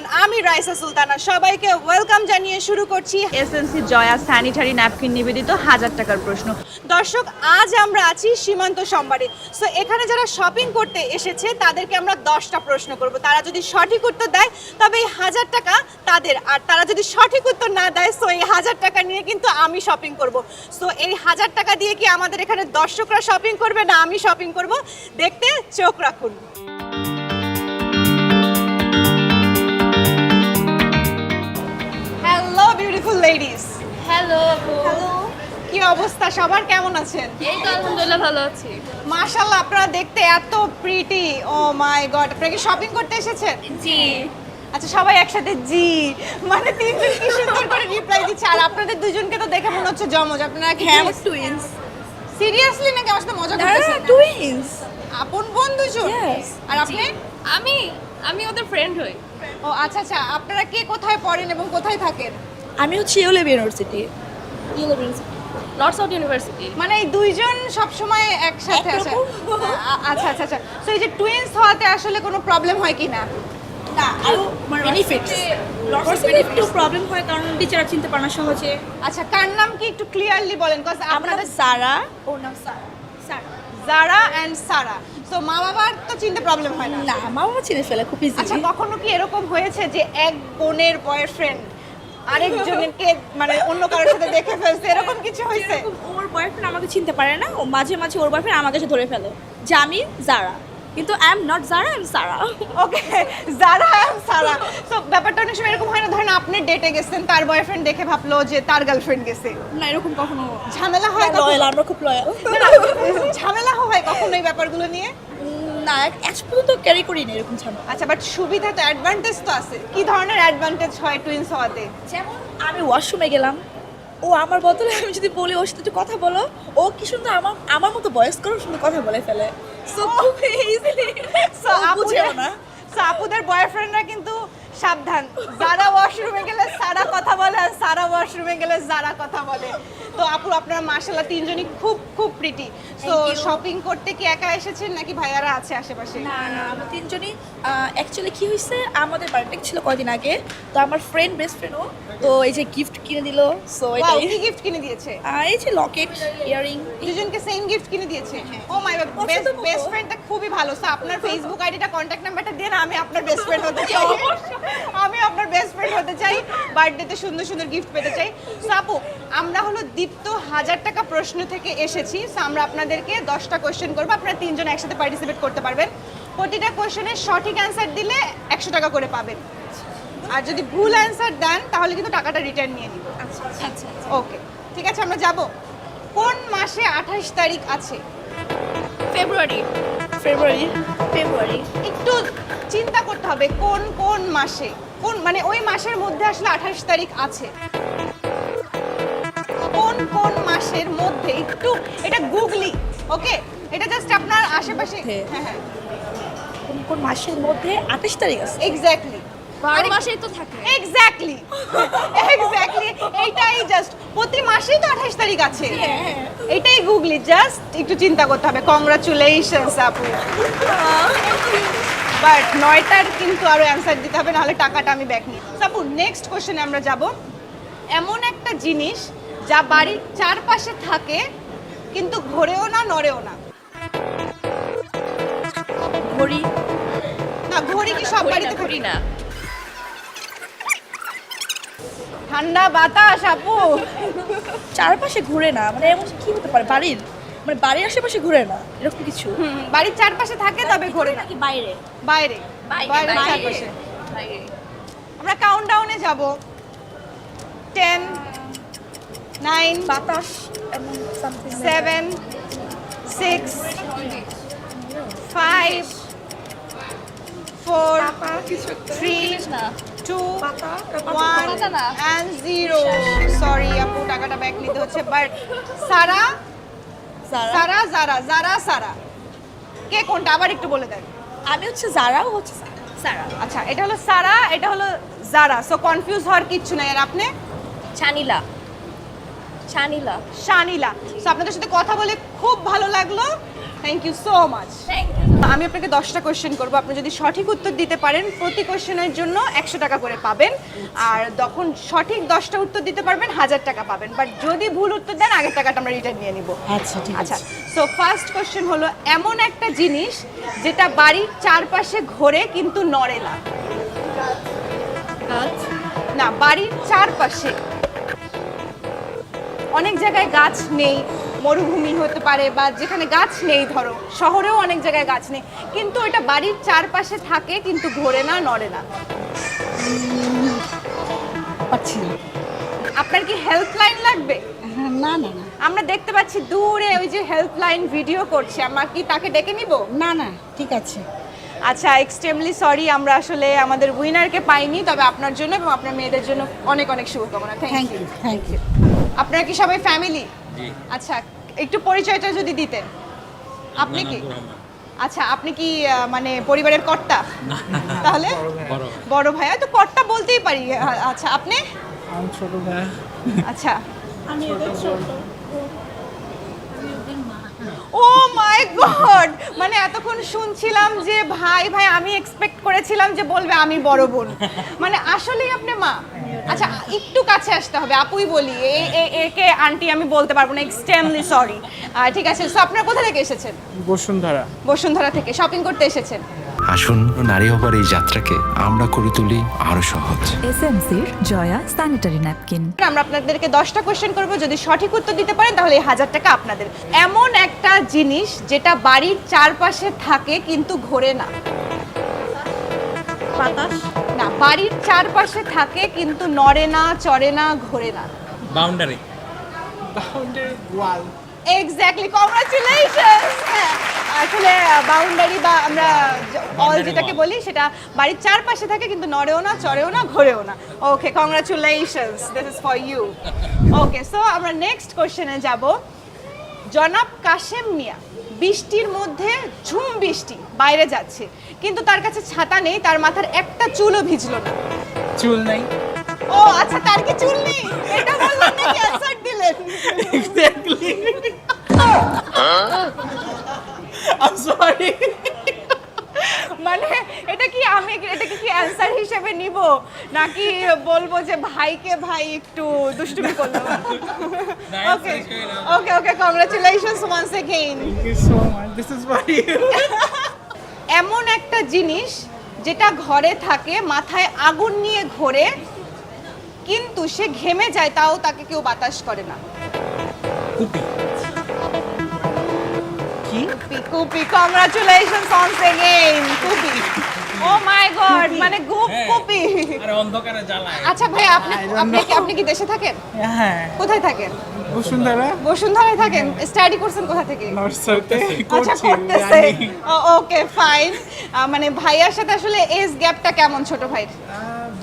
রহমান আমি রাইসা সুলতানা। সবাইকে ওয়েলকাম জানিয়ে শুরু করছি এসএনসি জয়া স্যানিটারি ন্যাপকিন নিবেদিত হাজার টাকার প্রশ্ন। দর্শক, আজ আমরা আছি সীমান্ত সম্বারে। সো এখানে যারা শপিং করতে এসেছে, তাদেরকে আমরা দশটা প্রশ্ন করব। তারা যদি সঠিক উত্তর দেয়, তবে এই হাজার টাকা তাদের। আর তারা যদি সঠিক উত্তর না দেয় সো এই হাজার টাকা নিয়ে কিন্তু আমি শপিং করব। সো এই হাজার টাকা দিয়ে কি আমাদের এখানে দর্শকরা শপিং করবে না আমি শপিং করব? দেখতে চোখ রাখুন। লেডিস হ্যালো হ্যালো কি অবস্থা? সবার কেমন আছেন? এই তো আলহামদুলিল্লাহ ভালো আছি। মাশাআল্লাহ আপনারা দেখতে এত প্রিটি ও মাই গড আপনারা কি শপিং করতে এসেছেন? জি। আচ্ছা সবাই একসাথে জি। মানে তিনজন কি সুন্দর করে রিপ্লাই দিচ্ছে। আর আপনাদের দুজনকে তো দেখে মনে হচ্ছে জমজ। আপনারা কি হ্যাঁ টুইন্স সিরিয়াসলি নাকি? আমার সাথে মজা করতেছেন টুইন্স আপন বোন দুজন আর আপনি? আমি আমি ওদের ফ্রেন্ড হই। ও আচ্ছা আচ্ছা। আপনারা কে কোথায় পড়েন এবং কোথায় থাকেন? আমি হচ্ছে ইউলেভ ইউনিভার্সিটি নর্থ সাউথ ইউনিভার্সিটি মানে এই দুইজন সবসময় একসাথে আছে। আচ্ছা আচ্ছা আচ্ছা। তো এই যে টুইনস হওয়াতে আসলে কোনো প্রবলেম হয় কি না? না আরও মানে বেনিফিটস একটু প্রবলেম হয় কারণ টিচার চিনতে পারে না সহজে। আচ্ছা কার নাম কি একটু ক্লিয়ারলি বলেন কজ আপনাদের সারা ওর নাম সারা সারা জারা অ্যান্ড সারা তো মা বাবার তো চিনতে প্রবলেম হয় না। না মা বাবা চিনে ফেলে খুব আচ্ছা কখনো কি এরকম হয়েছে যে এক বোনের বয়ফ্রেন্ড আরেকজনকে মানে অন্য কারোর সাথে দেখে ফেলছে এরকম কিছু হয়েছে? ওর বয়ফ্রেন্ড আমাকে চিনতে পারে না ও মাঝে মাঝে ওর বয়ফ্রেন্ড আমাকে এসে ধরে ফেলে। যে আমি জারা। কিন্তু I am not Zara I am Sara okay Zara and Sara তো ব্যাপারটা অনেক সময় এরকম হয় না ধরেন আপনি ডেটে গেছেন তার বয়ফ্রেন্ড দেখে ভাবলো যে তার গার্লফ্রেন্ড গেছে। না এরকম কখনো ঝামেলা হয়? লয়াল আমরা খুব লয়াল ঝামেলা হয় কখনো এই ব্যাপারগুলো নিয়ে? না আজ পর্যন্ত ক্যারি করি না এরকম ঝামেলা আচ্ছা বাট সুবিধা তো অ্যাডভান্টেজ তো আছে। কি ধরনের অ্যাডভান্টেজ হয় টুইনস হওয়াতে? যেমন আমি ওয়াশরুমে গেলাম ও আমার বদলে আমি যদি বলি ওর সাথে একটু কথা বলো ও কি সুন্দর আমার আমার মতো বয়স করে সুন্দর কথা বলে ফেলে। সো খুব ইজিলি সো বুঝেও না। so, আপুদের বয়ফ্রেন্ডরা কিন্তু সাবধান। যারা ওয়াশরুমে গেলে সারা কথা বলে আর সারা ওয়াশরুমে গেলে যারা কথা বলে। তো আপু আপনারা মাশাল্লাহ তিনজনই খুব খুব প্রিটি তো শপিং করতে কি একা এসেছেন নাকি ভাইয়ারা আছে আশেপাশে? না না আমরা তিনজনই অ্যাকচুয়ালি কি হয়েছে আমাদের বার্থডে ছিল কয়দিন আগে তো আমার ফ্রেন্ড বেস্ট ফ্রেন্ডও তো এই যে গিফট কিনে দিল সো এটাই। কি গিফট কিনে দিয়েছে? এই যে লকেট ইয়ারিং দুজনকে সেম গিফট কিনে দিয়েছে? Oh my god best. Best ফ্রেন্ডটা খুবই ভালো। সো আপনার ফেসবুক আইডিটা কন্ট্যাক্ট নাম্বারটা দিয়ে আমি আপনার বেস্ট ফ্রেন্ড হতে চাই আমি আপনার বেস্ট ফ্রেন্ড হতে চাই বার্থডেতে সুন্দর সুন্দর গিফট পেতে চাই। সো আপু আমরা হলো দীপ্ত হাজার টাকা প্রশ্ন থেকে এসেছি। সো আমরা আপনাদেরকে দশটা কোয়েশ্চেন করব। আপনারা তিনজন একসাথে পার্টিসিপেট করতে পারবেন। প্রতিটা কোয়েশ্চেনের সঠিক অ্যান্সার দিলে একশো টাকা করে পাবেন। আর যদি ভুল অ্যান্সার দেন তাহলে কিন্তু টাকাটা রিটার্ন নিয়ে নিব আচ্ছা আচ্ছা ওকে ঠিক আছে আমরা যাব। কোন মাসে আঠাশ তারিখ আছে? ফেব্রুয়ারি ফেব্রুয়ারি ফেব্রুয়ারি একটু চিন্তা করতে হবে কোন কোন মাসে? কোন মানে ওই মাসের মধ্যে আসলে আঠাশ তারিখ আছে। কোন কোন মাসের মধ্যে? একটু এটা গুগলি ওকে? এটা জাস্ট আপনার আশেপাশে হ্যাঁ হ্যাঁ। কোন কোন মাসের মধ্যে আঠাশ তারিখ আছে? এক্স্যাক্টলি বারো মাসেই তো থাকে। এক্স্যাক্টলি এক্স্যাক্টলি এইটাই জাস্ট প্রতি মাসেই তো আঠাশ তারিখ আছে। এটাই গুগলি জাস্ট একটু চিন্তা করতে হবে। কংগ্রাচুলেশনস আপু। বাট নয়টার কিন্তু আরও অ্যান্সার দিতে হবে নাহলে টাকাটা আমি ব্যাক নিই আপু নেক্সট কোশ্চেনে আমরা যাব। এমন একটা জিনিস যা বাড়ির চারপাশে থাকে কিন্তু ঘোরেও না নড়েও না। ঘড়ি? না ঘড়ি কি সব বাড়িতে ঘড়ি না। ঠান্ডা বাতাস আপু। চারপাশে ঘুরে না মানে এমন কি হতে পারে বাড়ির? মানে বাড়ির আশেপাশে ঘুরে না এরকম কিছু? বাড়ির চারপাশে থাকে তবে ঘোরে না। নাকি বাইরে? বাইরে। বাইরে বাইরে। চারপাশে। আমরা কাউন্টডাউনে যাব। টেন নাইন বাতাস seven six five four three না two one and zero sorry আপু টাকাটা ব্যাক নিতে হচ্ছে বাট সারা সারা জারা জারা সারা কে কোনটা? আবার একটু বলে দেন। আমি হচ্ছে জারা ও হচ্ছে সারা আচ্ছা এটা হলো সারা এটা হলো জারা সো কনফিউজ হওয়ার কিচ্ছু নাই। আর আপনি? ছানিলা ছানিলা শানিলা সো আপনাদের সাথে কথা বলে খুব ভালো লাগল। থ্যাংক ইউ সো মাচ আমি আপনাকে দশটা কোয়েশ্চেন করব। আপনি যদি সঠিক উত্তর দিতে পারেন প্রতি কোশ্চেনের জন্য একশো টাকা করে পাবেন। আর তখন সঠিক দশটা উত্তর দিতে পারবেন হাজার টাকা পাবেন। বাট যদি ভুল উত্তর দেন আগের টাকাটা আমরা রিটার্ন নিয়ে নিব। আচ্ছা ঠিক আচ্ছা সো ফার্স্ট কোয়েশ্চেন হলো এমন একটা জিনিস যেটা বাড়ির চারপাশে ঘোরে কিন্তু নড়ে না। না বাড়ির চারপাশে। অনেক জায়গায় গাছ নেই মরুভূমি হতে পারে বা যেখানে গাছ নেই ধরো শহরেও অনেক জায়গায় গাছ নেই। কিন্তু এটা বাড়ির চারপাশে থাকে কিন্তু ঘোরে না নড়ে না। পাচ্ছি না। আপনার কি হেল্পলাইন লাগবে? হ্যাঁ, না না না। আমরা দেখতে পাচ্ছি দূরে ওই যে হেল্পলাইন ভিডিও করছে। আমরা কি তাকে ডেকে নিব? না না ঠিক আছে। আচ্ছা এক্সট্রিমলি সরি আমরা আসলে আমাদের উইনারকে পাইনি তবে আপনার জন্য এবং আপনার মেয়েদের জন্য অনেক অনেক শুভকামনা। থ্যাংক ইউ থ্যাংক ইউ আপনারা কি সবাই ফ্যামিলি আচ্ছা একটু পরিচয়টা যদি দিতেন। আপনি কি? আচ্ছা আপনি কি মানে পরিবারের কর্তা? তাহলে? বড় ভাইয়া তো কর্তা বলতেই পারি। আচ্ছা আপনি? আমি ছোট ভাই। আচ্ছা। ও মাই গড মানে এতক্ষণ শুনছিলাম যে ভাই ভাই আমি এক্সপেক্ট করেছিলাম যে বলবে আমি বড় বোন। মানে আসলেই আপনি মা। আচ্ছা একটু কাছে আসতে হবে। আপুই বলি একে আন্টি আমি বলতে পারব না এক্সট্রিমলি সরি ঠিক আছে সো আপনারা কোথা থেকে এসেছেন? বসুন্ধরা। বসুন্ধরা থেকে শপিং করতে এসেছেন। আসুন নারী হবার এই যাত্রাকে আমরা করে তুলি আরও সহজ। এসএমসির জয়া স্যানিটারি ন্যাপকিন। আমরা আপনাদেরকে দশটা কোশ্চেন করব। যদি সঠিক উত্তর দিতে পারেন তাহলে এই হাজার টাকা আপনাদের। এমন একটা জিনিস যেটা বাড়ির চারপাশে থাকে কিন্তু ঘোরে না। বাতাস? না বাড়ির চারপাশে থাকে কিন্তু নড়ে না চড়ে না ঘোরে না। Boundary boundary wall exactly congratulations আসলে বাউন্ডারি বা আমরা অল যেটাকে বলি সেটা বাড়ির চারপাশে থাকে কিন্তু নড়েও না চড়েও না ঘোরেও না। Okay congratulations this is for you okay so আমরা নেক্সট কোশ্চেনে যাব। জনাব কাশেম মিয়া বৃষ্টির মধ্যে ঝুম বৃষ্টি বাইরে যাচ্ছে। কিন্তু তার কাছে ছাতা নেই তার মাথার একটা চুলও ভিজলো না। চুল নাই। ও আচ্ছা তার কি চুল নেই? এটা বললেন নাকি অ্যানসার দিলেন? এক্স্যাক্টলি আই সরি মানে এটা কি আমি এটা কি অ্যানসার হিসেবে নিব? নাকি বলব যে ভাইকে ভাই একটু দুষ্টুমি করল? Okay okay okay congratulations once again thank you so much this is for you এমন একটা জিনিস যেটা ঘরে থাকে মাথায় আগুন নিয়ে ঘোরে কিন্তু সে ঘেমে যায় তাও তাকে কেউ বাতাস করে না। কুপি। কি? কুপি কুপি কংগ্রাচুলেশনস এগেইন কুপি। ও মাই গড মানে গুপ কুপি। আরে অন্ধকারে জ্বালায়। আচ্ছা ভাই আপনি আপনি কি আপনি কি দেশে থাকেন? হ্যাঁ। কোথায় থাকেন? বসুন্ধরা। বসুন্ধরায় থাকেন? স্টাডি করছেন কোথা থেকে? নর্সারিতে আচ্ছা করতেছে। ওকে ফাইন মানে ভাইয়ার সাথে আসলে এজ গ্যাপটা কেমন ছোট ভাই আহ,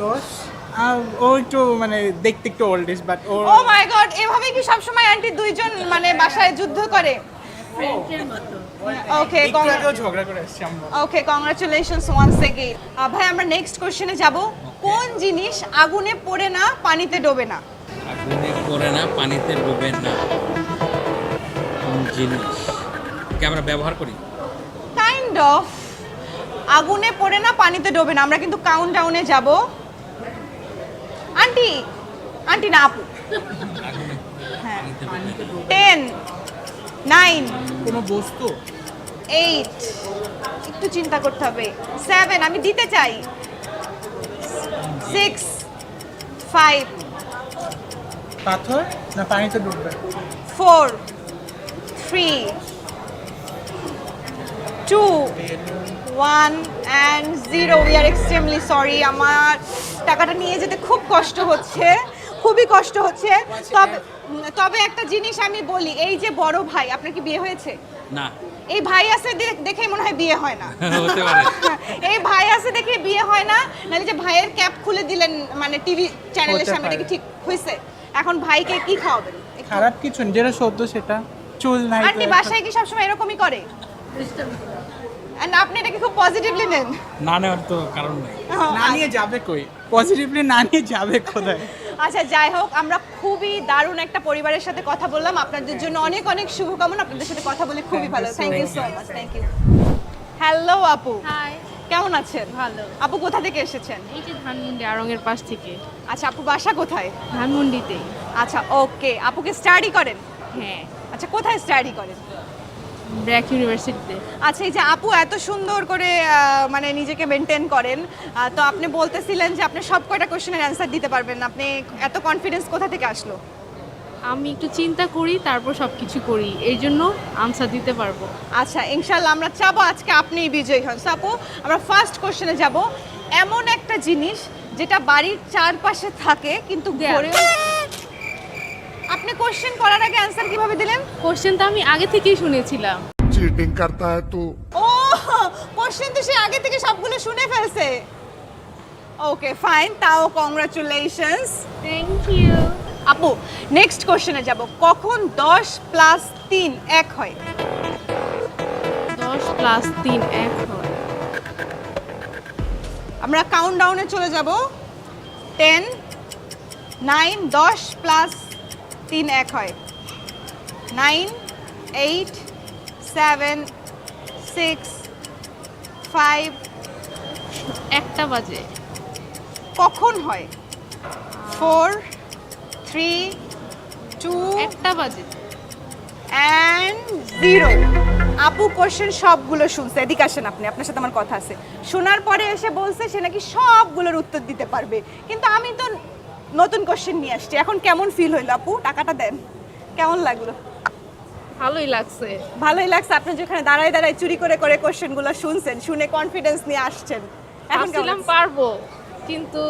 দশ। আহ, ও একটু মানে দেখতে একটু ওল্ড ইজ বাট ওর ও মাই গড এভাবে কি সবসময় আন্টি দুইজন মানে বাসায় যুদ্ধ করে? Okay okay congratulations once again ভাই আমরা নেক্সট কোশ্চেনে যাব। কোন জিনিস আগুনে পড়ে না পানিতে ডোবে না? আগুনে পড়ে না পানিতে ডুবে না। কোন জিনিস? কে আমরা ব্যবহার করি? কাইন্ড অফ আগুনে পড়ে না পানিতে ডোবে না। আমরা কিন্তু কাউন্ট ডাউনে যাব। আন্টি আন্টি না আপু। আগুনে হ্যাঁ। টেন নাইন কোনো বস্তু? এইট একটু চিন্তা করতে হবে। সেভেন আমি দিতে চাই। সিক্স ফাইভ পাথর না পানিতে ডুববে? Four three two one and zero we are extremely sorry আমার টাকাটা নিয়ে যেতে খুব কষ্ট হচ্ছে খুবই কষ্ট হচ্ছে। তবে তবে একটা জিনিস আমি বলি এই যে বড় ভাই আপনার কি বিয়ে হয়েছে? না। এই ভাই আছে দে- দেখেই মনে হয় বিয়ে হয় না। এই ভাই আছে দেখে বিয়ে হয় না নাহলে যে ভাইয়ের ক্যাপ খুলে দিলেন মানে টিভি চ্যানেলের সামনে কি ঠিক হয়েছে। এখন ভাইকে কি খাওয়াবেন? খারাপ কিছু না, যেটা সত্য সেটা। চুল নাই আন্টি বাসায় কি সবসময় এরকমই করে? And আপনি এটাকে খুব পজিটিভলি নেন। না নেওয়ার তো কারণ নাই। না নিয়ে যাবে কই? পজিটিভলি না নিয়ে যাবে কোথায়? আচ্ছা যাই হোক আমরা খুবই দারুণ একটা পরিবারের সাথে কথা বললাম। আপনাদের জন্য অনেক অনেক শুভকামনা। আপনাদের সাথে কথা বলে খুবই ভালো। Thank you so much thank you hello আপু। হাই কেমন আছেন? ভালো। আপু কোথা থেকে এসেছেন? এই যে ধানমন্ডি আরঙের পাশ থেকে। আচ্ছা আপু বাসা কোথায়? ধানমন্ডিতেই। আচ্ছা ওকে আপুকে স্টাডি করেন? হ্যাঁ। আচ্ছা কোথায় স্টাডি করেন? ব্র্যাক ইউনিভার্সিটিতে। আচ্ছা এই যে আপু এত সুন্দর করে মানে নিজেকে মেনটেন করেন তো আপনি বলতেছিলেন যে আপনি সব কয়টা কোশ্চেনের অ্যান্সার দিতে পারবেন। আপনি এত কনফিডেন্স কোথা থেকে আসলো? আমি একটু চিন্তা করি তারপর সব কিছু করি। এই জন্য আনসার দিতে পারব। আচ্ছা ইনশাল্লাহ আমরা চাবো আজকে আপনিই বিজয়ী হন। আপু আমরা ফার্স্ট কোশ্চেনে যাব। এমন একটা জিনিস যেটা বাড়ির চারপাশে থাকে কিন্তু দেয়াল। আপনি কোশ্চেন করার আগে অ্যানসার কীভাবে দিলেন? কোশ্চেন তো আমি আগে থেকেই শুনেছিলাম। চিটিং করতা হ্যায় তো। ও কোশ্চেন তো সে আগে থেকে সবগুলো শুনে ফেলছে। ওকে ফাইন তাও কংগ্রাচুলেশনস থ্যাংক ইউ আপু নেক্সট কোশ্চেনে যাব। কখন 10 প্লাস 3 এক হয়? 10 প্লাস 3 এক হয়। আমরা কাউন্টডাউনে চলে যাব। 10 9 10 প্লাস তিন এক হয়। Nine eight seven six five একটা বাজে। কখন হয়? ফোর থ্রি টু একটা বাজে। অ্যান্ড জিরো আপু কোশ্চেন সবগুলো শুনছে। এদিকে আসেন আপনি আপনার সাথে আমার কথা আছে। শোনার পরে এসে বলছে সে নাকি সবগুলোর উত্তর দিতে পারবে। কিন্তু আমি তো নতুন কোশ্চেন নিয়ে আসছি। এখন কেমন ফিল হইল আপু? টাকাটা দেন। কেমন লাগল? ভালোই লাগছে। ভালোই লাগছে। আপনি যেখানে দাঁড়ায় দাঁড়ায় চুরি করে করে কোশ্চেনগুলো শুনছেন শুনে কনফিডেন্স নিয়ে আসছেন। এখন কেমন পারব কিন্তু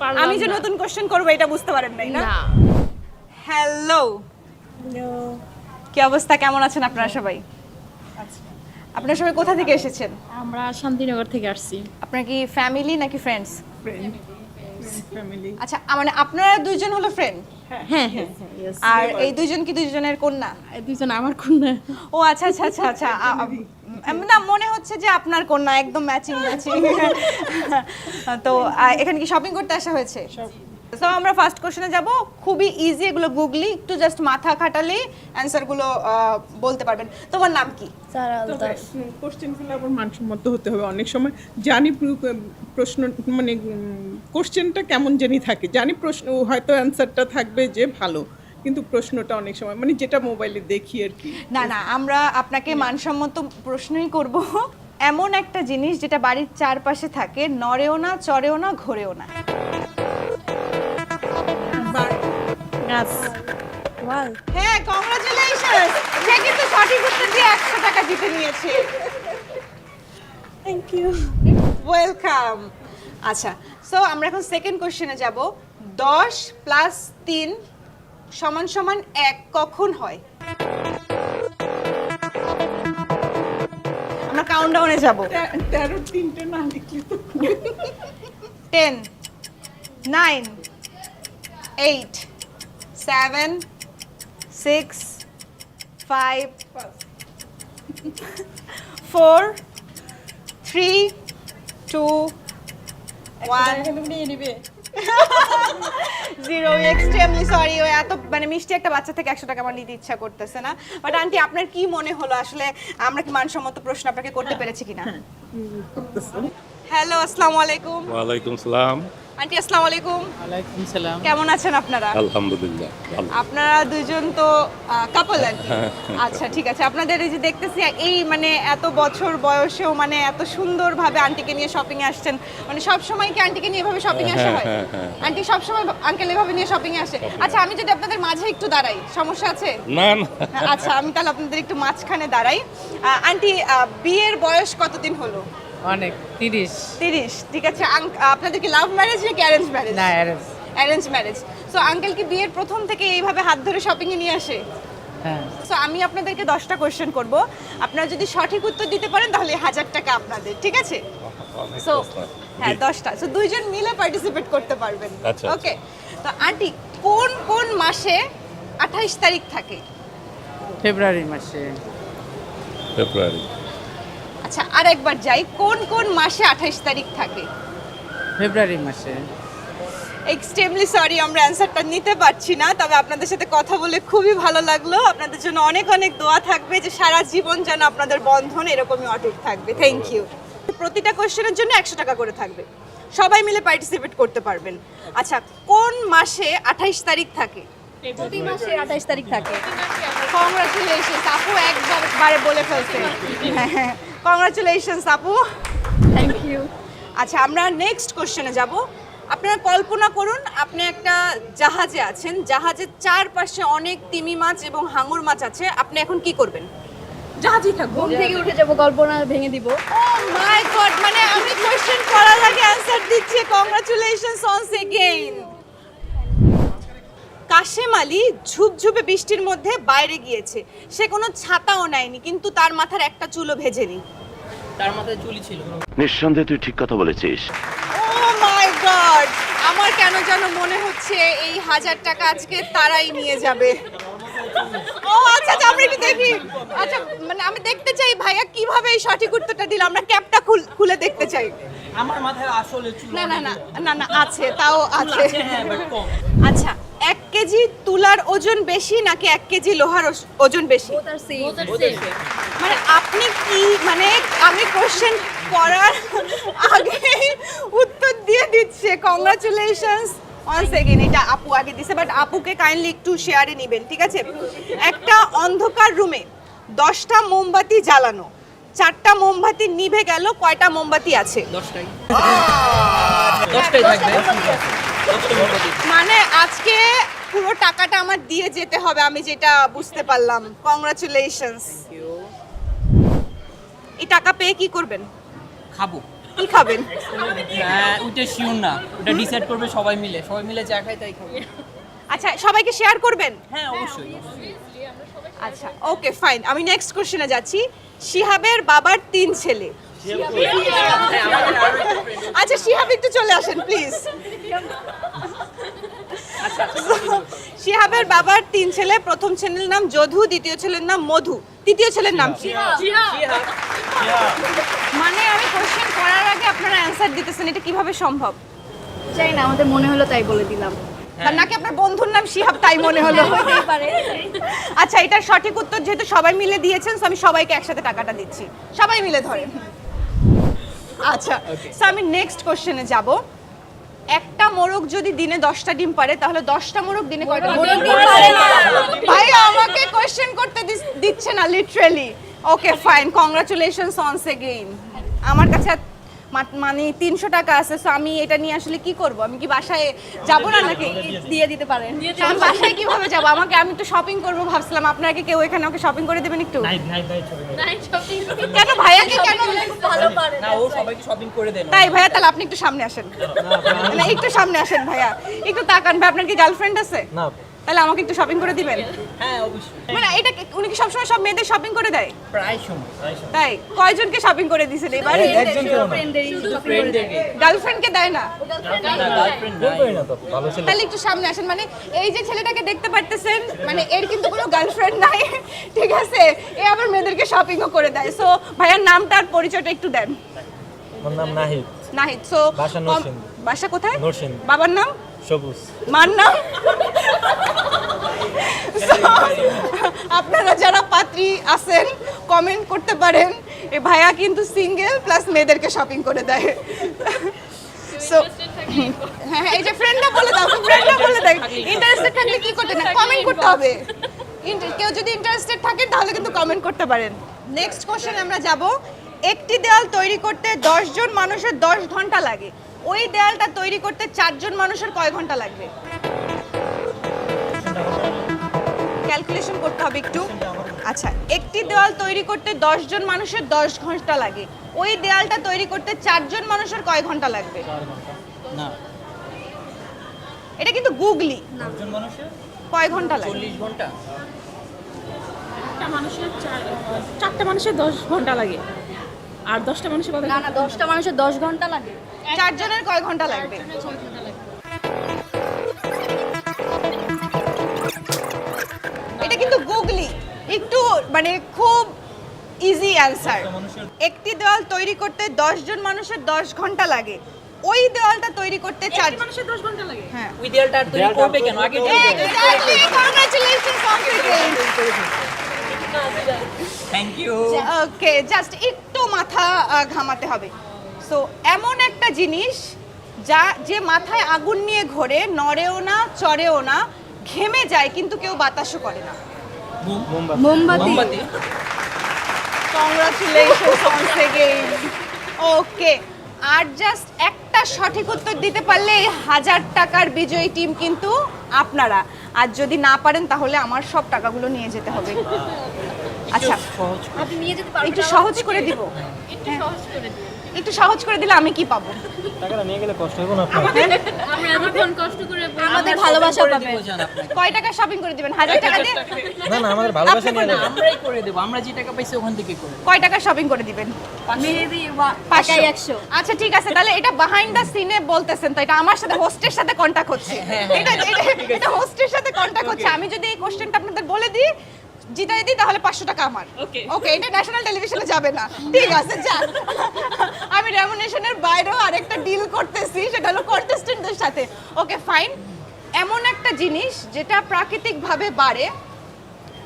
পারলাম আমি যে নতুন কোশ্চেন করব এটা বুঝতে পারেন নাই না? না। হ্যালো কি অবস্থা? কেমন আছেন আপনারা সবাই? আপনারা সবাই কোথা থেকে এসেছেন? আমরা শান্তিনগর থেকে আসছি। আপনার কি ফ্যামিলি নাকি ফ্রেন্ডস আচ্ছা মানে আপনারা দুইজন হলো ফ্রেন্ড হ্যাঁ হ্যাঁ আর এই দুইজন কি দুইজনের কন্যা? দুজন আমার কন্যা। ও আচ্ছা আচ্ছা আচ্ছা আচ্ছা না মনে হচ্ছে যে আপনার কন্যা একদম ম্যাচিং ম্যাচিং তো এখানে কি শপিং করতে আসা হয়েছে? তো আমরা ফার্স্ট কোশ্চেনে যাব। খুবই ইজি এগুলো গুগলি একটু জাস্ট মাথা খাটালে অ্যান্সারগুলো বলতে পারবেন। তোমার নাম কি? কোশ্চেনগুলো আবার মানসম্মত হতে হবে অনেক সময়। জানি প্রশ্ন মানে কোশ্চেনটা কেমন জানি থাকে। জানি প্রশ্ন হয়তো অ্যান্সারটা থাকবে যে ভালো কিন্তু প্রশ্নটা অনেক সময় মানে যেটা মোবাইলে দেখি আর কি। না না আমরা আপনাকে মানসম্মত প্রশ্নই করব। এমন একটা জিনিস যেটা বাড়ির চারপাশে থাকে নড়েও না চড়েও না ঘোরেও না। গাছ ওয়াও হ্যাঁ কংগ্রাচুলেশন সে কিন্তু সঠিক উত্তর দিয়ে একশো টাকা জিতে নিয়েছে। থ্যাংক ইউ ওয়েলকাম আচ্ছা সো আমরা এখন সেকেন্ড কোশ্চেনে যাব। দশ প্লাস তিন সমান সমান এক কখন হয়? আমরা কাউন্টডাউনে যাব। তেরো তিনটে না লিখলে তো ten nine eight seven six five four three two one zero extremely sorry ও এত মানে মিষ্টি একটা বাচ্চা থেকে একশো টাকা আমার নিতে ইচ্ছা করতেছে না। বাট আন্টি আপনার কি মনে হলো? আসলে আমরা কি মানসম্মত প্রশ্ন আপনাকে করতে পেরেছি কিনা? হ্যালো আসসালামু আলাইকুম। ওয়ালাইকুম সালাম। আন্টি আসসালামু আলাইকুম। ওয়ালাইকুম সালাম। কেমন আছেন আপনারা? আলহামদুলিল্লাহ আপনারা দুজন তো কাপল আর আচ্ছা ঠিক আছে। আপনাদের এই যে দেখতেছি এই মানে এত বছর বয়সেও মানে এত সুন্দরভাবে আন্টিকে নিয়ে শপিং এ আসছেন। মানে সব সময় কি আন্টিকে নিয়ে এভাবে শপিং এ আসা হয় হ্যাঁ, হ্যাঁ, আন্টি সব সময় আঙ্কেল এভাবে নিয়ে শপিং এ আসে। আচ্ছা আমি যদি আপনাদের মাঝে একটু দাঁড়াই সমস্যা আছে? না না। হ্যাঁ, আচ্ছা আমি তাহলে আপনাদের একটু মাঝখানে দাঁড়াই। আহ, আন্টি আহ, বিয়ের বয়স কতদিন হলো? অনেক তিরিশ। তিরিশ ঠিক আছে। আপনাদের কি লাভ ম্যারেজ নাকি অ্যারেঞ্জ ম্যারেজ না arrange arrange marriage so uncle কি বিয়ের প্রথম থেকে এইভাবে হাত ধরে শপিং এ নিয়ে আসে? হ্যাঁ। সো আমি আপনাদেরকে দশটা কোশ্চেন করব। আপনারা যদি সঠিক উত্তর দিতে পারেন তাহলে হাজার টাকা আপনাদের ঠিক আছে? সো হ্যাঁ। দশটা। সো দুইজন মিলে পার্টিসিপেট করতে পারবেন। আচ্ছা, ওকে তো আন্টি কোন কোন মাসে আঠাইশ তারিখ থাকে? ফেব্রুয়ারি মাসে। ফেব্রুয়ারি। আচ্ছা আর একবার যাই। কোন কোন মাসে আঠাইশ তারিখ থাকে? ফেব্রুয়ারি মাসে। এক্সট্রিমলি সরি আমরা অ্যান্সারটা নিতে পারছি না তবে আপনাদের সাথে কথা বলে খুবই ভালো লাগল। আপনাদের জন্য অনেক অনেক দোয়া থাকবে যে সারা জীবন যেন আপনাদের বন্ধন এরকমই অটুট থাকবে। থ্যাংক ইউ প্রতিটা কোশ্চেনের জন্য একশো টাকা করে থাকবে। সবাই মিলে পার্টিসিপেট করতে পারবেন। আচ্ছা কোন মাসে আঠাইশ তারিখ থাকে? প্রতি মাসে আঠাইশ তারিখ থাকে। কংগ্রাচুলেশনস আপু একবার বারে বলে ফেলছে হ্যাঁ। কংগ্রাচুলেশনস আপু থ্যাংক ইউ আচ্ছা আমরা নেক্সট কোশ্চেনে যাব। আপনারা কল্পনা করুন আপনি একটা জাহাজে আছেন। জাহাজের চারপাশে অনেক তিমি মাছ এবং হাঙর মাছ আছে। আপনি এখন কি করবেন? জাহাজই থাকব। ঘুম থেকে উঠে যাব কল্পনা ভেঙে দিব। ও মাই গড মানে আমি কোশ্চেন করার আগে অ্যানসার দিচ্ছি। Congratulations once again Kashem Ali ঝুপঝুপে বৃষ্টির মধ্যে বাইরে গিয়েছে। সে কোনো ছাতাও নেয়নি কিন্তু তার মাথার একটা চুলও ভেজেনি। তার মাথায় চুলি ছিল। নিঃসন্দেহে তুই ঠিক কথা বলেছিস। ও মাই গড আমার কেন যেন মনে হচ্ছে এই হাজার টাকা আজকে তারাই নিয়ে যাবে। ও আচ্ছা আচ্ছা আমরা একটু দেখি। আচ্ছা মানে আমি দেখতে চাই ভাইয়া কীভাবে এই সঠিক উত্তরটা দিল। আমরা ক্যাপটা খুলে দেখতে চাই। আমার মাথায় আসলে চুল না না না না না আছে তাও আছে হ্যাঁ আচ্ছা এক কেজি তুলার ওজন বেশি নাকি এক কেজি লোহার ওজন বেশি? মানে আপনি কি মানে আমি কোশ্চেন করার আগে উত্তর দিয়ে দিচ্ছে। কংগ্রাচুলেশনস ওয়ান সেকেন্ড এটা আপু আগে দিছে বাট আপুকে কাইন্ডলি একটু শেয়ারে নেবেন ঠিক আছে? একটা অন্ধকার রুমে দশটা মোমবাতি জ্বালানো চারটা মোমবাতি নিভে গেল কয়টা মোমবাতি আছে? দশটাই। দশটাই থাকবে। মানে আজকে পুরো টাকাটা আমার দিয়ে যেতে হবে আমি যেটা বুঝতে পারলাম। কংগ্রাচুলেশনস এই টাকা পেয়ে কি করবেন? খাব। কি খাবেন? হ্যাঁ ওইটা শিওর না। ওটা ডিসাইড করবে সবাই মিলে। সবাই মিলে যা খাই তাই খাব। আচ্ছা সবাইকে শেয়ার করবেন? হ্যাঁ অবশ্যই আচ্ছা ওকে ফাইন আমি নেক্সট কোশ্চেনে যাচ্ছি। শিহাবের বাবার তিন ছেলে। আচ্ছা শিহাব একটু চলে আসেন প্লিজ শিহাবের বাবার তিন ছেলে প্রথম ছেলের নাম যধু দ্বিতীয় ছেলের নাম মধু। তৃতীয় ছেলের নাম কি মানে আমি কোশ্চেন করার আগে আপনারা অ্যান্সার দিতেছেন এটা কীভাবে সম্ভব? চাই না আমাদের মনে হলো তাই বলে দিলাম। তার নাকি আপনার বন্ধুর নাম শিহাব তাই মনে হলো? আচ্ছা এটার সঠিক উত্তর যেহেতু সবাই মিলে দিয়েছেন আমি সবাইকে একসাথে টাকাটা দিচ্ছি। সবাই মিলে ধরেন। আচ্ছা so আমি নেক্সট কোশ্চেনে যাব। একটা মোরগ যদি দিনে দশটা ডিম পারে তাহলে দশটা মোরগ দিনে কয়টা। ভাই আমাকে কোয়েশ্চেন করতে দিচ্ছে না literally okay fine congratulations once again আমার কাছে মানে তিনশো টাকা আছে সো আমি এটা নিয়ে আসলে কি করব? আমি কি বাসায় যাব না নাকি? দিয়ে দিতে পারেন। আমি বাসায় কীভাবে যাব? আমাকে আমি একটু শপিং করব ভাবছিলাম। আপনাকে কেউ এখানে ওকে শপিং করে দেবেন একটু? কেন ভাইয়াকে কেন ভালো পারে না ও সবাইকে শপিং করে দেন তাই ভাইয়া তাহলে আপনি একটু সামনে আসেন। না একটু সামনে আসেন ভাইয়া। একটু তাকান ভাই আপনার কি গার্লফ্রেন্ড আছে? না। তাহলে আমাকে একটু শপিং করে দিবেন? হ্যাঁ অবশ্যই। মানে এটা কি- উনি কি সবসময় সব মেয়েদের শপিং করে দেয়? প্রায় সময় প্রায় সময়। তাই কয়জনকে শপিং করে দিয়েছেন এবার? ফ্রেন্ডদেরকে গার্লফ্রেন্ডকে দেয় না? না গার্লফ্রেন্ড নাই তাহলে একটু সামনে আসেন মানে এই যে ছেলেটাকে দেখতে পারতেছেন মানে এর কিন্তু কোনো গার্লফ্রেন্ড নাই। ঠিক আছে এ আবার মেয়েদেরকে শপিংও করে দেয়। সো ভাইয়ার নামটা আর পরিচয়টা একটু দেন। আমার নাম নাহিদ। নাহিদ সো বাসা নরসিংদী। বাসা কোথায়? নরসিংদী। বাবার নাম? সবুজ। মার আপনারা যারা পাত্রী আছেন কমেন্ট করতে পারেন। এ ভাইয়া কিন্তু সিঙ্গেল প্লাস মেয়েদেরকে শপিং করে দেয়। সো হ্যাঁ এই যে ফ্রেন্ডরা বলে দাও ফ্রেন্ডরা বলে দেয় ইন্টারেস্টেড থাকলে কি করতে না কমেন্ট করতে হবে। কেউ যদি ইন্টারেস্টেড থাকেন তাহলে কিন্তু কমেন্ট করতে পারেন। নেক্সট কোশ্চেন আমরা যাব। একটি দেওয়াল তৈরি করতে দশ জন মানুষের দশ ঘণ্টা লাগে। ওই দেয়ালটা তৈরি করতে চারজন মানুষের কয় ঘণ্টা লাগবে? ক্যালকুলেশন করতে হবে একটু। আচ্ছা একটি দেওয়াল তৈরি করতে দশ জন মানুষের দশ ঘণ্টা লাগে। ওই দেয়ালটা তৈরি করতে চারজন মানুষের কয় ঘণ্টা লাগবে? না। এটা কিন্তু গুগলি। কয় ঘণ্টা লাগে? চল্লিশ ঘণ্টা। চারটা মানুষের দশ ঘণ্টা লাগে। আর দশটা মানুষের কথা না না দশটা মানুষের দশ ঘণ্টা লাগে চারজনের কয় ঘণ্টা লাগবে এটা কিন্তু গুগলি একটু মানে খুব ইজি অ্যান্সার একটি দেওয়াল তৈরি করতে দশ জন মানুষের দশ ঘণ্টা লাগে ওই দেওয়ালটা তৈরি করতে চার মানুষের দশ ঘণ্টা লাগে হ্যাঁ ওই দেয়ালটা আর তৈরি করবে কেন আগে congratulations, congratulations. Thank you okay just একটু মাথা ঘামাতে হবে। সো এমন একটা জিনিস যা যে মাথায় আগুন নিয়ে ঘোরে নড়েও না চড়েও না ঘেমে যায় কিন্তু কেউ বাতাসও করে না। মোমবাতি মোমবাতি কংগ্রাচুলেশনস ওকে আর জাস্ট একটা সঠিক উত্তর দিতে পারলে এই হাজার টাকার বিজয়ী টিম কিন্তু আপনারা। আর যদি না পারেন তাহলে আমার সব টাকাগুলো নিয়ে যেতে হবে। আচ্ছা আপনি নিয়ে যেতে পারবেন একটু সহজ করে দিব। একটু সহজ করে দিন। একটু সহজ করে দিলে আমি কি পাবো? টাকাটা নিয়ে গেলে কষ্ট হবে না আপনার? আমরা এতক্ষণ কষ্ট করে আমাদের ভালোবাসা পাবে কয় টাকা শপিং করে দিবেন? হাজার টাকা দিয়ে? না না আমাদের ভালোবাসা নিয়ে আমরাই করে দেবো আমরা যে টাকা পাইছি ওখান থেকে করে কয় টাকা শপিং করে দিবেন? মেহেদি পাঁচশো। টাকায় একশো। আচ্ছা ঠিক আছে তাহলে এটা বিহাইন্ড দ্য সিনে বলতেছেন তো এটা আমার সাথে হোস্টের সাথে কন্টাক্ট হচ্ছে। এটা এটা- এটা হোস্টের সাথে কন্টাক্ট হচ্ছে। আমি যদি এই কোশ্চেনটা আপনাদের বলে দিই জিতাই দিই তাহলে পাঁচশো টাকা আমার। ওকে এটা ন্যাশনাল টেলিভিশনে যাবে না। ঠিক আছে যাক আমি রেমুনেশনের বাইরেও আরেকটা ডিল করতেছি সেটা হলো কন্টেস্টেন্টদের সাথে। ওকে ফাইন এমন একটা জিনিস যেটা প্রাকৃতিকভাবে বাড়ে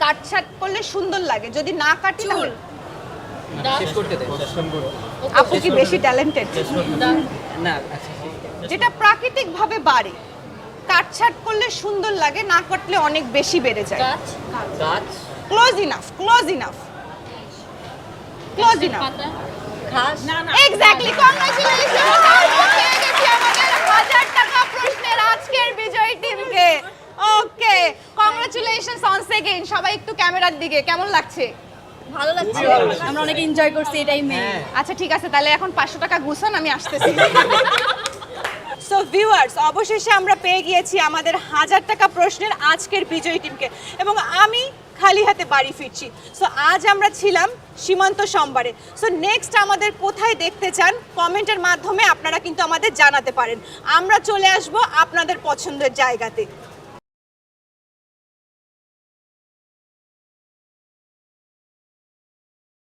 কাটছাট করলে সুন্দর লাগে। যদি না কাটি তাহলে আপু কি বেশি ট্যালেন্টেড না আচ্ছা যেটা প্রাকৃতিকভাবে বাড়ে কাটছাট করলে সুন্দর লাগে না কাটলে অনেক বেশি বেড়ে যায়। গাছ? Close enough close enough close enough পাতা ঘাস এক্স্যাক্টলি কংগ্রাচুলেশন আমাদের হাজার টাকা প্রশ্নের আজকের বিজয়ী টিমকে। ওকে কংগ্রাচুলেশনস অনস এগেইন সবাই একটু ক্যামেরার দিকে কেমন লাগছে? ভালো লাগছে। আমরা অনেক এনজয় করছি এই টাইমে আচ্ছা ঠিক আছে তাহলে এখন পাঁচশো টাকা গুছান আমি আসতেছি। সো ভিউয়ার্স অবশেষে আমরা পেয়ে গিয়েছি আমাদের হাজার টাকা প্রশ্নের আজকের বিজয়ী টিমকে। এবং আমি খালি হাতে বাড়ি ফিরছি। সো আজ আমরা ছিলাম সীমান্ত সোমবারে। সো নেক্সট আমাদের কোথায় দেখতে চান, কমেন্টের মাধ্যমে আপনারা কিন্তু আমাদের জানাতে পারেন। আমরা চলে আসব আপনাদের পছন্দের জায়গাতে।